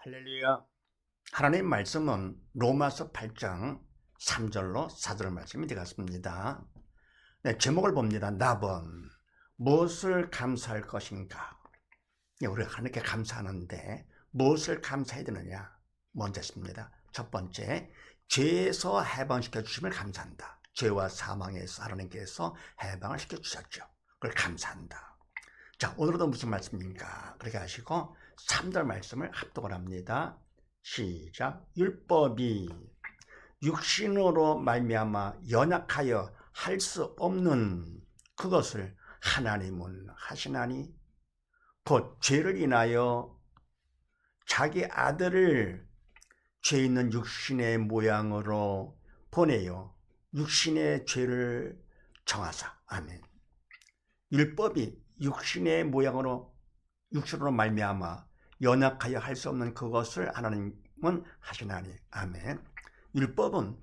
할렐루야. 하나님 말씀은 로마서 8장 3절로 4절 말씀이 되겠습니다. 네, 제목을 봅니다. 나번 무엇을 감사할 것인가? 네, 우리가 하나님께 감사하는데 무엇을 감사해야 되느냐? 먼저 있습니다. 첫 번째, 죄에서 해방시켜 주심을 감사한다. 죄와 사망에서 하나님께서 해방을 시켜 주셨죠. 그걸 감사한다. 자, 오늘도 무슨 말씀입니까? 그렇게 하시고 3절 말씀을 합독을 합니다. 시작. 율법이 육신으로 말미암아 연약하여 할 수 없는 그것을 하나님은 하시나니 곧 죄를 인하여 자기 아들을 죄 있는 육신의 모양으로 보내요. 육신의 죄를 정하사. 아멘. 율법이 육신의 모양으로 육신으로 말미암아 연약하여 할 수 없는 그것을 하나님은 하시나니 아멘. 율법은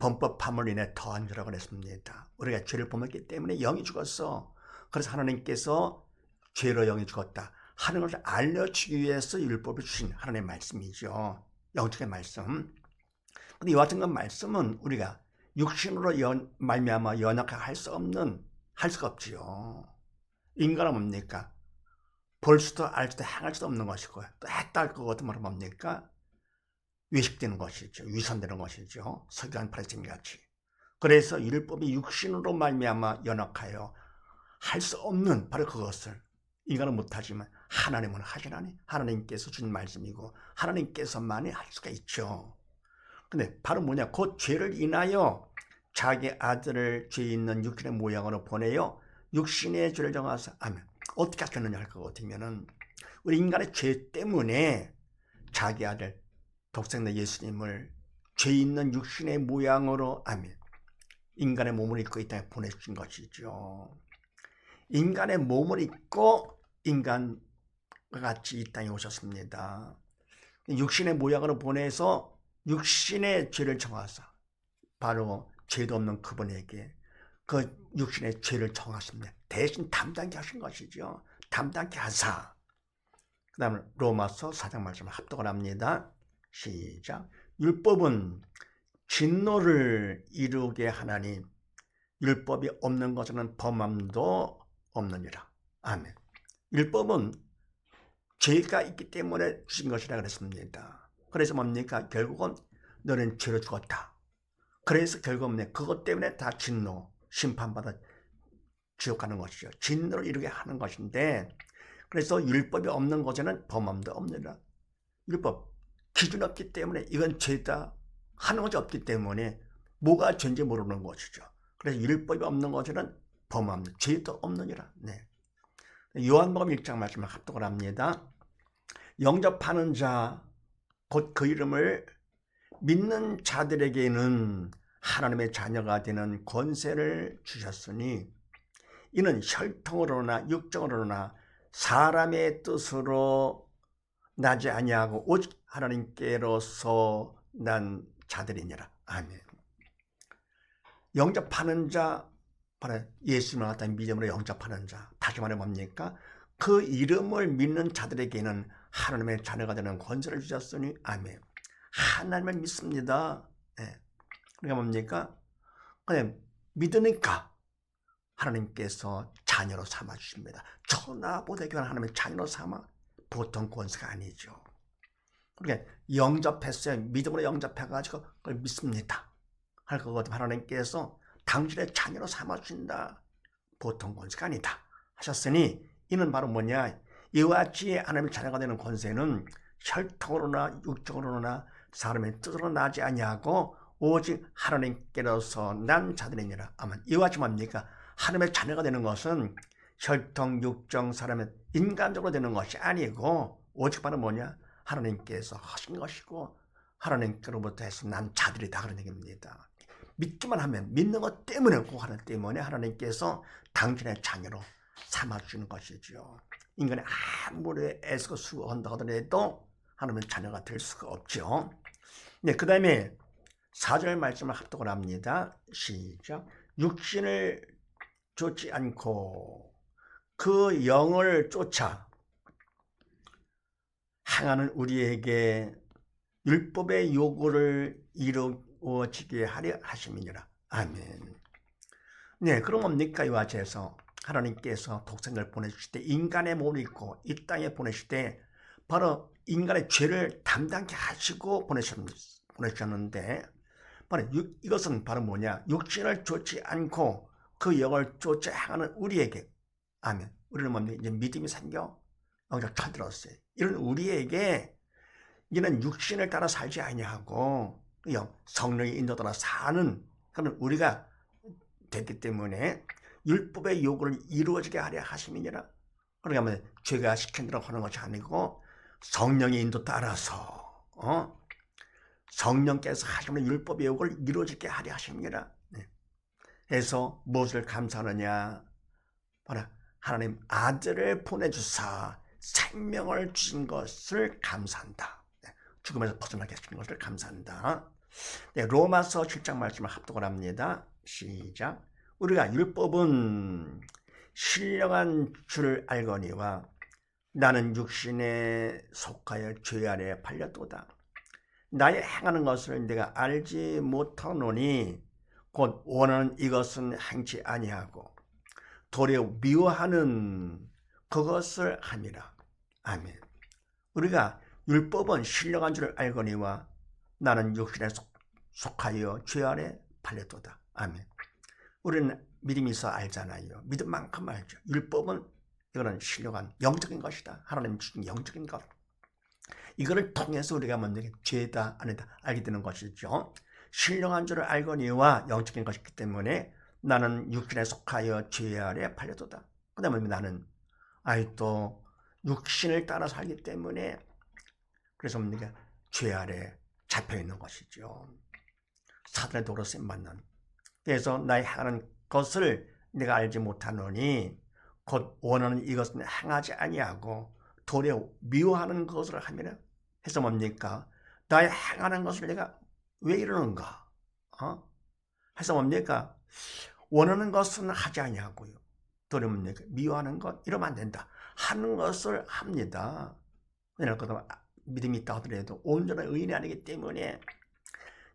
범법함을 인해 더한 죄라고 그랬습니다. 우리가 죄를 범했기 때문에 영이 죽었어. 그래서 하나님께서 죄로 영이 죽었다 하는 것을 알려주기 위해서 율법을 주신 하나님의 말씀이죠. 영적인 말씀. 근데 이 같은 건 말씀은 우리가 육신으로 연, 말미암아 연약하게 할 수 없는 할 수가 없지요. 인간은 뭡니까? 볼 수도 알 수도 행할 수도 없는 것이고요. 또 했다 할 것같은 말은 뭡니까? 외식되는 것이죠. 위선되는 것이죠. 석유한 파리즘 같이. 그래서 율법이 육신으로 말미암아 연약하여 할 수 없는 바로 그것을 인간은 못하지만 하나님은 하시나니 하나님께서 준 말씀이고 하나님께서만이 할 수가 있죠. 근데 바로 뭐냐? 곧 죄를 인하여 자기 아들을 죄 있는 육신의 모양으로 보내요. 육신의 죄를 정하사 아멘. 어떻게 하셨느냐 할것 같으면은 우리 인간의 죄 때문에 자기 아들 독생자 예수님을 죄 있는 육신의 모양으로 아멘. 인간의 몸을 입고 이 땅에 보내주신 것이죠. 인간의 몸을 입고 인간과 같이 이 땅에 오셨습니다. 육신의 모양으로 보내서 육신의 죄를 정하사 바로 죄도 없는 그분에게 그 육신의 죄를 정하십니다. 대신 담당케 하신 것이죠. 담당케 하사. 그 다음에 로마서 4장 말씀을 합독을 합니다. 시작. 율법은 진노를 이루게 하나니 율법이 없는 것은 범함도 없느니라. 아멘. 율법은 죄가 있기 때문에 주신 것이라 그랬습니다. 그래서 뭡니까? 결국은 너는 죄로 죽었다. 그래서 결국은 그것 때문에 다 진노, 심판받아 지옥 가는 것이죠. 진노를 이루게 하는 것인데 그래서 율법이 없는 것에는 범함도 없느라. 율법 기준 없기 때문에 이건 죄다 하는 것이 없기 때문에 뭐가 죄인지 모르는 것이죠. 그래서 율법이 없는 것에는 범함, 죄도 없느니라. 네. 요한복음 1장 말씀을 합독을 합니다. 영접하는 자, 곧 그 이름을 믿는 자들에게는 하나님의 자녀가 되는 권세를 주셨으니 이는 혈통으로나 육정으로나 사람의 뜻으로 나지 아니하고 오직 하나님께로서 난 자들이니라. 아멘. 영접하는 자, 바로 예수님을 갖다 믿음으로 영접하는 자. 다시 말해 뭡니까? 그 이름을 믿는 자들에게는 하나님의 자녀가 되는 권세를 주셨으니 아멘. 하나님을 믿습니다. 네. 그러니까 뭡니까? 그냥 믿으니까 하나님께서 자녀로 삼아 주십니다. 천하보다 귀한 하나님의 자녀로 삼아 보통 권세가 아니죠. 그러니까 영접했어요. 믿음으로 영접해가지고 그걸 믿습니다. 할 거거든 하나님께서 당신의 자녀로 삼아 주신다. 보통 권세가 아니다. 하셨으니 이는 바로 뭐냐? 이와 같이 하나님의 자녀가 되는 권세는 혈통으로나 육적으로나 사람의 뜻으로 나지 아니하고 오직 하나님께로서 난 자들이니라. 아마 이와 같이 뭡니까? 하나님의 자녀가 되는 것은 혈통, 육정, 사람의 인간적으로 되는 것이 아니고 오직 바로 뭐냐? 하나님께서 하신 것이고 하나님께로부터 해서 난 자들이다 그런 얘기입니다. 믿기만 하면 믿는 것 때문에 그 하나 때문에 하나님께서 당신의 자녀로 삼아주는 것이죠. 인간이 아무리 애쓰고 수고한다 하더라도 하나님의 자녀가 될 수가 없죠. 네, 그 다음에 4절 말씀을 합독을 합니다. 시작. 육신을 쫓지 않고 그 영을 쫓아 행하는 우리에게 율법의 요구를 이루어지게 하려 하심이니라. 아멘. 네, 그럼 뭡니까? 이와 같아서 하나님께서 독생을 보내주실 때 인간의 몸을 입고 이 땅에 보내실 때 바로 인간의 죄를 담당케 하시고 보내셨는데 바로 이것은 바로 뭐냐? 육신을 쫓지 않고 그 영을 쫓아 행하는 우리에게 아멘. 우리는 뭡니까? 이제 믿음이 생겨 여기가 쳐들었어요. 이런 우리에게 이는 육신을 따라 살지 아니하고 성령의 인도 따라 사는 그런 우리가 됐기 때문에 율법의 요구를 이루어지게 하려 하심이니라. 그러니까 뭐 죄가 시킨 대로 하는 것이 아니고 성령의 인도 따라서 어? 성령께서 하시는 율법의 요구를 이루어지게 하려. 네. 그래서 무엇을 감사하느냐? 바로 하나님 아들을 보내주사 생명을 주신 것을 감사한다. 네. 죽음에서 벗어나게 하신 것을 감사한다. 네, 로마서 7장 말씀을 합독을 합니다. 시작. 우리가 율법은 신령한 줄을 알거니와 나는 육신에 속하여 죄 아래 팔렸도다. 나의 행하는 것을 내가 알지 못하노니 곧 원하는 이것은 행치 아니하고 도리어 미워하는 그것을 함이라. 아멘. 우리가 율법은 신령한 줄을 알거니와 나는 육신에 속하여 죄 아래 팔렸도다. 아멘. 우리는 믿음이 있어 알잖아요. 믿음만큼 알죠. 율법은 이거는 신령한 영적인 것이다. 하나님 주신 영적인 것. 이거를 통해서 우리가 먼저 죄다 아니다 알게 되는 것이죠. 신령한 줄을 알거니와 영적인 것이기 때문에 나는 육신에 속하여 죄 아래 팔려도다. 그 다음에 나는 아이 또 육신을 따라 살기 때문에 그래서 우리가 죄 아래 잡혀 있는 것이죠. 사단의 도로 쌤 받는 그래서 나의 행하는 것을 내가 알지 못하노니 곧 원하는 이것은 행하지 아니하고 도리어 미워하는 것을 하면 해서 뭡니까? 나의 행하는 것을 내가 왜 이러는가? 어? 해서 뭡니까? 원하는 것은 하지 아니하고요. 도리어 뭡니까? 미워하는 것 이러면 안 된다. 하는 것을 합니다. 왜냐하면 믿음이 있다 하더라도 온전한 의인이 아니기 때문에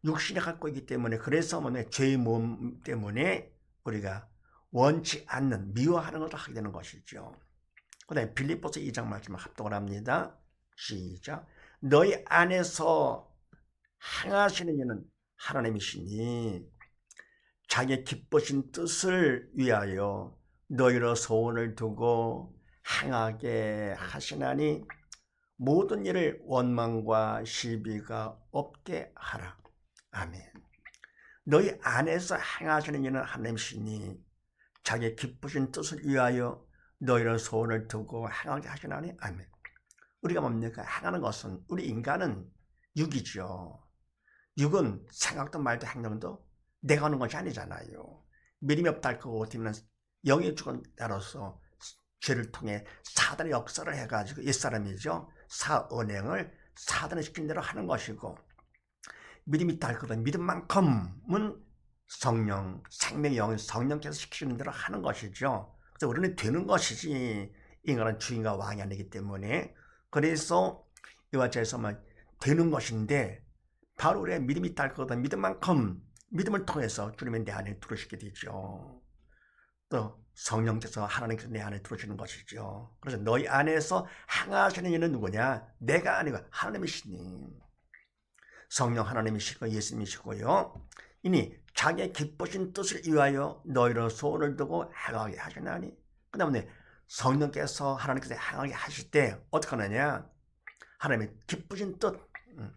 육신이 갖고 있기 때문에 그래서 뭐 죄의 몸 때문에 우리가 원치 않는 미워하는 것을 하게 되는 것이죠. 그 다음에 빌립보서 2장 말씀을 합독을 합니다. 시작. 너희 안에서 행하시는 이는 하나님이시니 자기 기쁘신 뜻을 위하여 너희로 소원을 두고 행하게 하시나니 모든 일을 원망과 시비가 없게 하라. 아멘. 너희 안에서 행하시는 일은 하나님이시니 자기 기쁘신 뜻을 위하여 너희는 소원을 두고 행하게 하시나니 아멘. 우리가 뭡니까? 행하는 것은 우리 인간은 육이죠. 육은 생각도 말도 행동도 내가 하는 것이 아니잖아요. 믿음이 없다 할 거고 어떻게 영의 죽은 자로서 죄를 통해 사단의 역사를 해가지고 이 사람이죠. 사은행을 사단을 시킨 대로 하는 것이고 믿음이 있다 할 거든 믿음만큼은 성령, 생명의 영, 성령께서 시키는 대로 하는 것이죠. 그래서 우리는 되는 것이지 인간은 주인과 왕이 아니기 때문에 그래서 이와 저에서만 되는 것인데 바로 우리의 믿음이 있다 할 거든 믿음만큼 믿음을 통해서 주님의 내 안에 들어오시게 되죠. 또 성령께서 하나님께서 내 안에 들어오시는 것이죠. 그래서 너희 안에서 행하시는 이는 누구냐? 내가 아니고 하나님이시니. 성령 하나님이시고 예수님이시고요. 이니 자기의 기쁘신 뜻을 위하여 너희로 소원을 두고 행하게 하시나니. 그 다음에 성령께서 하나님께서 행하게 하실 때 어떻게 하느냐? 하나님의 기쁘신 뜻, 음.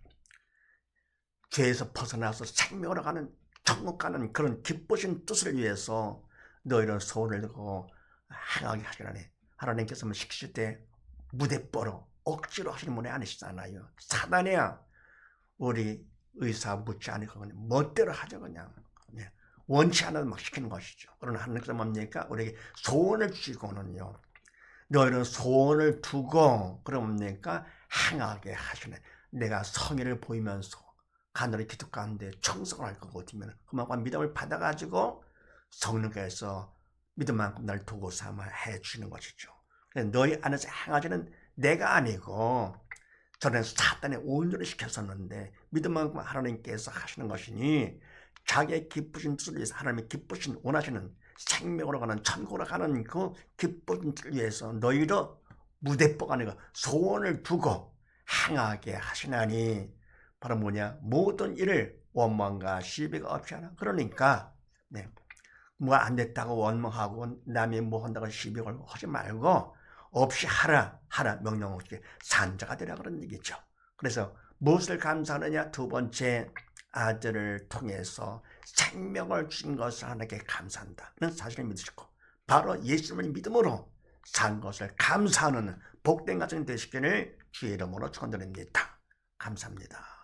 죄에서 벗어나서 생명으로 가는 천국 가는 그런 기쁘신 뜻을 위해서 너희는 소원을 두고 행하게 하시나니. 하나님께서 시키실 때 무대뽀로 억지로 하시는 분이 아니시잖아요. 사단이야. 우리 의사 묻지 않고 그냥 멋대로 하죠 그냥 네. 원치 않아도 막 시키는 것이죠. 그러나 하나님께서 뭡니까? 우리에게 소원을 주시고는요. 너희는 소원을 두고 그러니까 행하게 하시네. 내가 성의를 보이면서 간절히 기도 가운데 청성을 할 거거든요. 그만큼 믿음을 받아가지고 성령께서 믿음만큼 날 두고 삼아 해 주시는 것이죠. 너희 안에서 행하지는 내가 아니고 저는 사단의 온전히 시켰었는데 믿음만큼 하나님께서 하시는 것이니 자기의 기쁘신 뜻을 위해서 하나님의 기쁘신 원하시는 생명으로 가는 천국으로 가는 그 기쁜 뜻을 위해서 너희를 무대뽀가 아니고 소원을 두고 행하게 하시나니 바로 뭐냐 모든 일을 원망과 시비가 없이 하나 그러니까 네. 뭐안 됐다고 원망하고 남이 뭐 한다고 시비 걸고 하지 말고 없이 하라 하라 명령 없이 산자가 되라 그런 얘기죠. 그래서 무엇을 감사하느냐 두 번째 아들을 통해서 생명을 주신 것을 하나님께 감사한다는 사실을 믿으시고 바로 예수님을 믿음으로 산 것을 감사하는 복된 가정 되시기를 주의 이름으로 축원드립니다. 감사합니다.